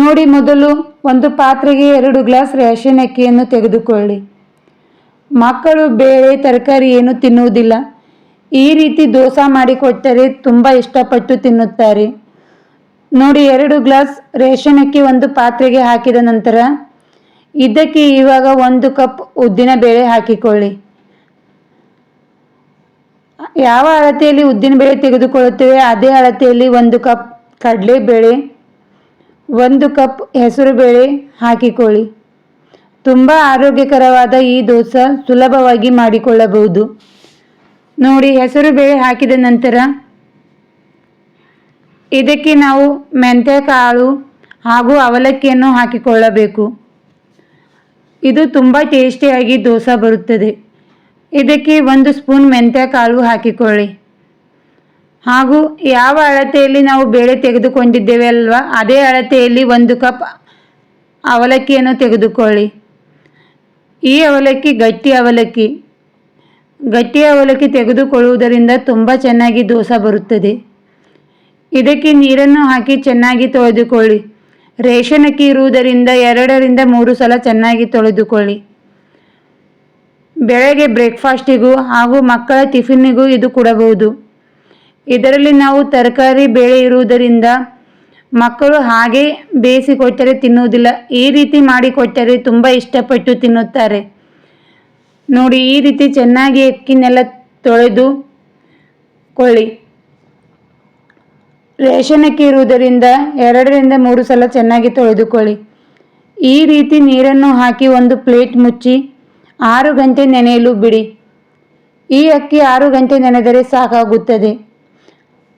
ನೋಡಿ ಮೊದಲು ಒಂದು ಪಾತ್ರೆಗೆ ಎರಡು ಗ್ಲಾಸ್ ರೇಷನ್ ಅಕ್ಕಿಯನ್ನು ತೆಗೆದುಕೊಳ್ಳಿ. ಮಕ್ಕಳು ಬೇಳೆ, ತರಕಾರಿ ಏನು ತಿನ್ನುವುದಿಲ್ಲ. ಈ ರೀತಿ ದೋಸೆ ಮಾಡಿಕೊಟ್ಟರೆ ತುಂಬ ಇಷ್ಟಪಟ್ಟು ತಿನ್ನುತ್ತಾರೆ. ನೋಡಿ, ಎರಡು ಗ್ಲಾಸ್ ರೇಷನ್ ಅಕ್ಕಿ ಒಂದು ಪಾತ್ರೆಗೆ ಹಾಕಿದ ನಂತರ ಇದಕ್ಕೆ ಇವಾಗ ಒಂದು ಕಪ್ ಉದ್ದಿನ ಬೇಳೆ ಹಾಕಿಕೊಳ್ಳಿ. ಯಾವ ಅಳತೆಯಲ್ಲಿ ಉದ್ದಿನ ಬೇಳೆ ತೆಗೆದುಕೊಳ್ಳುತ್ತೇವೆ, ಅದೇ ಅಳತೆಯಲ್ಲಿ ಒಂದು ಕಪ್ ಕಡಲೆಬೇಳೆ ಒಂದು ಕಪ್ ಹೆಸರುಬೇಳೆ ಹಾಕಿಕೊಳ್ಳಿ. ತುಂಬ ಆರೋಗ್ಯಕರವಾದ ಈ ದೋಸೆ ಸುಲಭವಾಗಿ ಮಾಡಿಕೊಳ್ಳಬಹುದು. ನೋಡಿ, ಹೆಸರು ಬೇಳೆ ಹಾಕಿದ ನಂತರ ಇದಕ್ಕೆ ನಾವು ಮೆಂತ್ಯ ಕಾಳು ಹಾಗೂ ಅವಲಕ್ಕಿಯನ್ನು ಹಾಕಿಕೊಳ್ಳಬೇಕು. ಇದು ತುಂಬ ಟೇಸ್ಟಿಯಾಗಿ ದೋಸೆ ಬರುತ್ತದೆ. ಇದಕ್ಕೆ ಒಂದು ಸ್ಪೂನ್ ಮೆಂತ್ಯ ಕಾಳು ಹಾಕಿಕೊಳ್ಳಿ. ಹಾಗೂ ಯಾವ ಅಳತೆಯಲ್ಲಿ ನಾವು ಬೇಳೆ ತೆಗೆದುಕೊಂಡಿದ್ದೇವೆ ಅಲ್ವಾ, ಅದೇ ಅಳತೆಯಲ್ಲಿ ಒಂದು ಕಪ್ ಅವಲಕ್ಕಿಯನ್ನು ತೆಗೆದುಕೊಳ್ಳಿ. ಈ ಅವಲಕ್ಕಿ ಗಟ್ಟಿ ಅವಲಕ್ಕಿ. ಗಟ್ಟಿ ಅವಲಕ್ಕಿ ತೆಗೆದುಕೊಳ್ಳುವುದರಿಂದ ತುಂಬ ಚೆನ್ನಾಗಿ ದೋಸೆ ಬರುತ್ತದೆ. ಇದಕ್ಕೆ ನೀರನ್ನು ಹಾಕಿ ಚೆನ್ನಾಗಿ ತೊಳೆದುಕೊಳ್ಳಿ. ರೇಷನ್ ಅಕ್ಕಿ ಇರುವುದರಿಂದ ಎರಡರಿಂದ ಮೂರು ಸಲ ಚೆನ್ನಾಗಿ ತೊಳೆದುಕೊಳ್ಳಿ. ಬೆಳಗ್ಗೆ ಬ್ರೇಕ್ಫಾಸ್ಟಿಗೂ ಹಾಗೂ ಮಕ್ಕಳ ಟಿಫಿನ್ನಿಗೂ ಇದು ಕೊಡಬಹುದು. ಇದರಲ್ಲಿ ನಾವು ತರಕಾರಿ ಬೇಳೆ ಇರುವುದರಿಂದ ಮಕ್ಕಳು ಹಾಗೆ ಬೇಯಿಸಿ ಕೊಟ್ಟರೆ ತಿನ್ನುವುದಿಲ್ಲ. ಈ ರೀತಿ ಮಾಡಿಕೊಟ್ಟರೆ ತುಂಬ ಇಷ್ಟಪಟ್ಟು ತಿನ್ನುತ್ತಾರೆ. ನೋಡಿ, ಈ ರೀತಿ ಚೆನ್ನಾಗಿ ಅಕ್ಕಿನೆಲ್ಲ ತೊಳೆದು ಕೊಳ್ಳಿ. ರೇಷನ್ ಅಕ್ಕಿ ಇರುವುದರಿಂದ ಎರಡರಿಂದ ಮೂರು ಸಲ ಚೆನ್ನಾಗಿ ತೊಳೆದುಕೊಳ್ಳಿ. ಈ ರೀತಿ ನೀರನ್ನು ಹಾಕಿ ಒಂದು ಪ್ಲೇಟ್ ಮುಚ್ಚಿ ಆರು ಗಂಟೆ ನೆನೆಯಲು ಬಿಡಿ. ಈ ಅಕ್ಕಿ ಆರು ಗಂಟೆ ನೆನೆದರೆ ಸಾಕಾಗುತ್ತದೆ.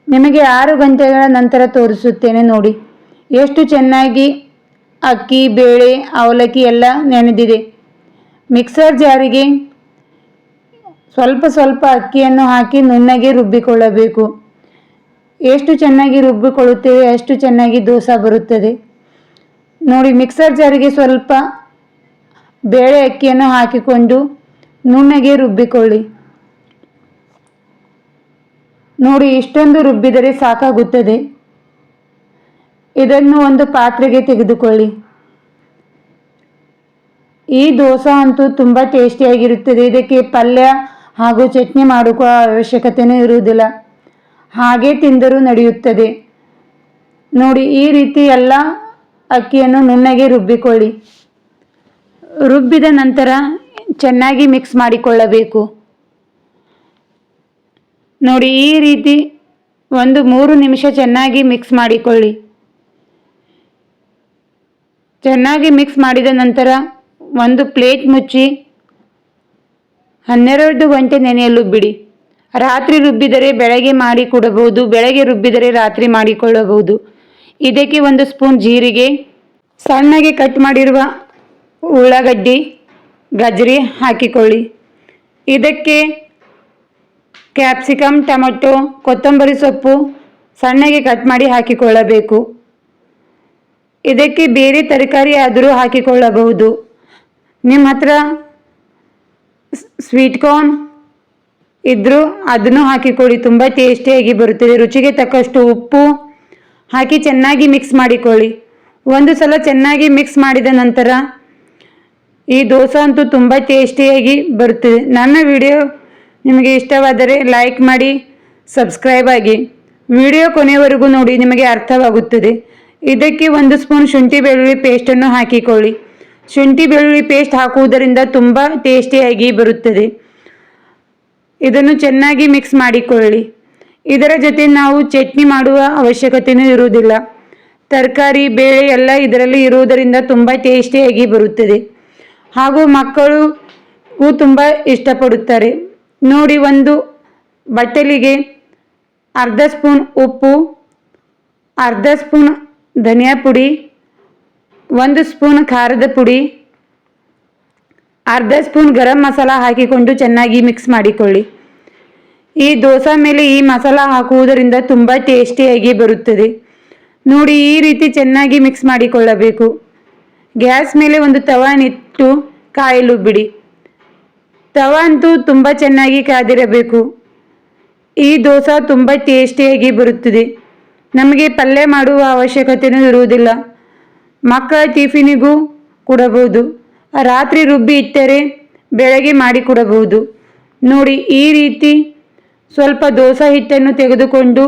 ನಿಮಗೆ ಆರು ಗಂಟೆಗಳ ನಂತರ ತೋರಿಸುತ್ತೇನೆ ನೋಡಿ. ಎಷ್ಟು ಚೆನ್ನಾಗಿ ಅಕ್ಕಿ, ಬೇಳೆ, ಅವಲಕ್ಕಿ ಎಲ್ಲ ನೆನೆದಿದೆ. ಮಿಕ್ಸರ್ ಜಾರಿಗೆ ಸ್ವಲ್ಪ ಸ್ವಲ್ಪ ಅಕ್ಕಿಯನ್ನು ಹಾಕಿ ನುಣ್ಣಗೆ ರುಬ್ಬಿಕೊಳ್ಳಬೇಕು. ಎಷ್ಟು ಚೆನ್ನಾಗಿ ರುಬ್ಬಿಕೊಳ್ಳುತ್ತೇವೆ ಅಷ್ಟು ಚೆನ್ನಾಗಿ ದೋಸೆ ಬರುತ್ತದೆ. ನೋಡಿ, ಮಿಕ್ಸರ್ ಜಾರಿಗೆ ಸ್ವಲ್ಪ ಬೇಳೆ ಅಕ್ಕಿಯನ್ನು ಹಾಕಿಕೊಂಡು ನುಣ್ಣಗೆ ರುಬ್ಬಿಕೊಳ್ಳಿ. ನೋಡಿ, ಇಷ್ಟೊಂದು ರುಬ್ಬಿದರೆ ಸಾಕಾಗುತ್ತದೆ. ಇದನ್ನು ಒಂದು ಪಾತ್ರೆಗೆ ತೆಗೆದುಕೊಳ್ಳಿ. ಈ ದೋಸೆ ಅಂತೂ ತುಂಬ ಟೇಸ್ಟಿಯಾಗಿರುತ್ತದೆ. ಇದಕ್ಕೆ ಪಲ್ಯ ಹಾಗೂ ಚಟ್ನಿ ಮಾಡುವ ಅವಶ್ಯಕತೆಯೂ ಇರುವುದಿಲ್ಲ. ಹಾಗೆ ತಿಂದರೂ ನಡೆಯುತ್ತದೆ. ನೋಡಿ, ಈ ರೀತಿ ಎಲ್ಲ ಅಕ್ಕಿಯನ್ನು ನುಣ್ಣಗೆ ರುಬ್ಬಿಕೊಳ್ಳಿ. ರುಬ್ಬಿದ ನಂತರ ಚೆನ್ನಾಗಿ ಮಿಕ್ಸ್ ಮಾಡಿಕೊಳ್ಳಬೇಕು. ನೋಡಿ ಈ ರೀತಿ ಒಂದು ಮೂರು ನಿಮಿಷ ಚೆನ್ನಾಗಿ ಮಿಕ್ಸ್ ಮಾಡಿಕೊಳ್ಳಿ. ಚೆನ್ನಾಗಿ ಮಿಕ್ಸ್ ಮಾಡಿದ ನಂತರ ಒಂದು ಪ್ಲೇಟ್ ಮುಚ್ಚಿ ಹನ್ನೆರಡು ಗಂಟೆ ನೆನೆಯಲು ಬಿಡಿ. ರಾತ್ರಿ ರುಬ್ಬಿದರೆ ಬೆಳಗ್ಗೆ ಮಾಡಿ ಕೊಡಬಹುದು ಬೆಳಗ್ಗೆ ರುಬ್ಬಿದರೆ ರಾತ್ರಿ ಮಾಡಿಕೊಳ್ಳಬಹುದು. ಇದಕ್ಕೆ ಒಂದು ಸ್ಪೂನ್ ಜೀರಿಗೆ, ಸಣ್ಣಗೆ ಕಟ್ ಮಾಡಿರುವ ಉಳ್ಳಾಗಡ್ಡಿ, ಗಜ್ರಿ ಹಾಕಿಕೊಳ್ಳಿ. ಇದಕ್ಕೆ ಕ್ಯಾಪ್ಸಿಕಮ್ ಟೊಮೆಟೊ, ಕೊತ್ತಂಬರಿ ಸೊಪ್ಪು ಸಣ್ಣಗೆ ಕಟ್ ಮಾಡಿ ಹಾಕಿಕೊಳ್ಳಬೇಕು. ಇದಕ್ಕೆ ಬೇರೆ ತರಕಾರಿ ಆದರೂ ಹಾಕಿಕೊಳ್ಳಬಹುದು. ನಿಮ್ಮ ಹತ್ರ ಸ್ವೀಟ್ ಕಾರ್ನ್ ಇದ್ದರೂ ಅದನ್ನು ಹಾಕಿಕೊಳ್ಳಿ. ತುಂಬ ಟೇಸ್ಟಿಯಾಗಿ ಬರುತ್ತದೆ. ರುಚಿಗೆ ತಕ್ಕಷ್ಟು ಉಪ್ಪು ಹಾಕಿ ಚೆನ್ನಾಗಿ ಮಿಕ್ಸ್ ಮಾಡಿಕೊಳ್ಳಿ. ಒಂದು ಸಲ ಚೆನ್ನಾಗಿ ಮಿಕ್ಸ್ ಮಾಡಿದ ನಂತರ ಈ ದೋಸೆ ಅಂತೂ ತುಂಬ ಟೇಸ್ಟಿಯಾಗಿ ಬರುತ್ತದೆ. ನನ್ನ ವಿಡಿಯೋ ನಿಮಗೆ ಇಷ್ಟವಾದರೆ ಲೈಕ್ ಮಾಡಿ ಸಬ್ಸ್ಕ್ರೈಬ್ ಆಗಿ. ವಿಡಿಯೋ ಕೊನೆಯವರೆಗೂ ನೋಡಿ ನಿಮಗೆ ಅರ್ಥವಾಗುತ್ತದೆ. ಇದಕ್ಕೆ ಒಂದು ಸ್ಪೂನ್ ಶುಂಠಿ ಬೆಳ್ಳುಳ್ಳಿ ಪೇಸ್ಟನ್ನು ಹಾಕಿಕೊಳ್ಳಿ. ಶುಂಠಿ ಬೆಳ್ಳುಳ್ಳಿ ಪೇಸ್ಟ್ ಹಾಕುವುದರಿಂದ ತುಂಬ ಟೇಸ್ಟಿಯಾಗಿ ಬರುತ್ತದೆ. ಇದನ್ನು ಚೆನ್ನಾಗಿ ಮಿಕ್ಸ್ ಮಾಡಿಕೊಳ್ಳಿ. ಇದರ ಜೊತೆ ನಾವು ಚಟ್ನಿ ಮಾಡುವ ಅವಶ್ಯಕತೆಯೂ ಇರುವುದಿಲ್ಲ. ತರಕಾರಿ, ಬೇಳೆ ಎಲ್ಲ ಇದರಲ್ಲಿ ಇರುವುದರಿಂದ ತುಂಬ ಟೇಸ್ಟಿಯಾಗಿ ಬರುತ್ತದೆ. ಹಾಗೂ ಮಕ್ಕಳು ತುಂಬ ಇಷ್ಟಪಡುತ್ತಾರೆ. ನೋಡಿ ಒಂದು ಬಟ್ಟಲಿಗೆ ಅರ್ಧ ಸ್ಪೂನ್ ಉಪ್ಪು, ಅರ್ಧ ಸ್ಪೂನ್ ಧನಿಯಾ ಪುಡಿ, ಒಂದು ಸ್ಪೂನ್ ಖಾರದ ಪುಡಿ, ಅರ್ಧ ಸ್ಪೂನ್ ಗರಂ ಮಸಾಲ ಹಾಕಿಕೊಂಡು ಚೆನ್ನಾಗಿ ಮಿಕ್ಸ್ ಮಾಡಿಕೊಳ್ಳಿ. ಈ ದೋಸೆ ಮೇಲೆ ಈ ಮಸಾಲ ಹಾಕುವುದರಿಂದ ತುಂಬ ಟೇಸ್ಟಿಯಾಗಿ ಬರುತ್ತದೆ. ನೋಡಿ ಈ ರೀತಿ ಚೆನ್ನಾಗಿ ಮಿಕ್ಸ್ ಮಾಡಿಕೊಳ್ಳಬೇಕು. ಗ್ಯಾಸ್ ಮೇಲೆ ಒಂದು ತವಾನಿಟ್ಟು ಕಾಯಲು ಬಿಡಿ. ತವ ಅಂತೂ ತುಂಬ ಚೆನ್ನಾಗಿ ಕಾದಿರಬೇಕು. ಈ ದೋಸೆ ತುಂಬ ಟೇಸ್ಟಿಯಾಗಿ ಬರುತ್ತದೆ. ನಮಗೆ ಪಲ್ಯ ಮಾಡುವ ಅವಶ್ಯಕತೆಯೂ ಇರುವುದಿಲ್ಲ. ಮಕ್ಕಳ ಟಿಫಿನಿಗೂ ಕೊಡಬಹುದು. ರಾತ್ರಿ ರುಬ್ಬಿ ಇಟ್ಟರೆ ಬೆಳಗ್ಗೆ ಮಾಡಿ ಕೊಡಬಹುದು. ನೋಡಿ, ಈ ರೀತಿ ಸ್ವಲ್ಪ ದೋಸೆ ಹಿಟ್ಟನ್ನು ತೆಗೆದುಕೊಂಡು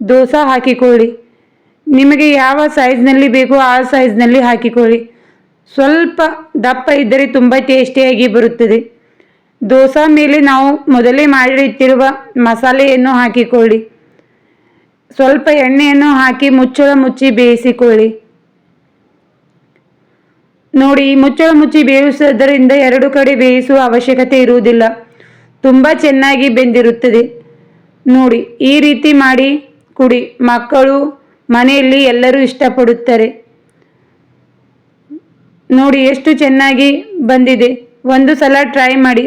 ದೋಸೆ ಹಾಕಿಕೊಳ್ಳಿ. ನಿಮಗೆ ಯಾವ ಸೈಜ್ನಲ್ಲಿ ಬೇಕೋ ಆ ಸೈಜ್ನಲ್ಲಿ ಹಾಕಿಕೊಳ್ಳಿ. ಸ್ವಲ್ಪ ದಪ್ಪ ಇದ್ದರೆ ತುಂಬ ಟೇಸ್ಟಿಯಾಗಿ ಬರುತ್ತದೆ. ದೋಸೆ ಮೇಲೆ ನಾವು ಮೊದಲೇ ಮಾಡಿಟ್ಟಿರುವ ಮಸಾಲೆಯನ್ನು ಹಾಕಿಕೊಳ್ಳಿ. ಸ್ವಲ್ಪ ಎಣ್ಣೆಯನ್ನು ಹಾಕಿ ಮುಚ್ಚಳ ಮುಚ್ಚಿ ಬೇಯಿಸಿಕೊಳ್ಳಿ. ನೋಡಿ ಮುಚ್ಚಳ ಮುಚ್ಚಿ ಬೇಯಿಸುವುದರಿಂದ ಎರಡು ಕಡೆ ಬೇಯಿಸುವ ಅವಶ್ಯಕತೆ ಇರುವುದಿಲ್ಲ. ತುಂಬ ಚೆನ್ನಾಗಿ ಬೆಂದಿರುತ್ತದೆ. ನೋಡಿ, ಈ ರೀತಿ ಮಾಡಿ ಕುಡಿ. ಮಕ್ಕಳು ಮನೆಯಲ್ಲಿ ಎಲ್ಲರೂ ಇಷ್ಟಪಡುತ್ತಾರೆ. ನೋಡಿ, ಎಷ್ಟು ಚೆನ್ನಾಗಿ ಬಂದಿದೆ. ಒಂದು ಸಲ ಟ್ರೈ ಮಾಡಿ.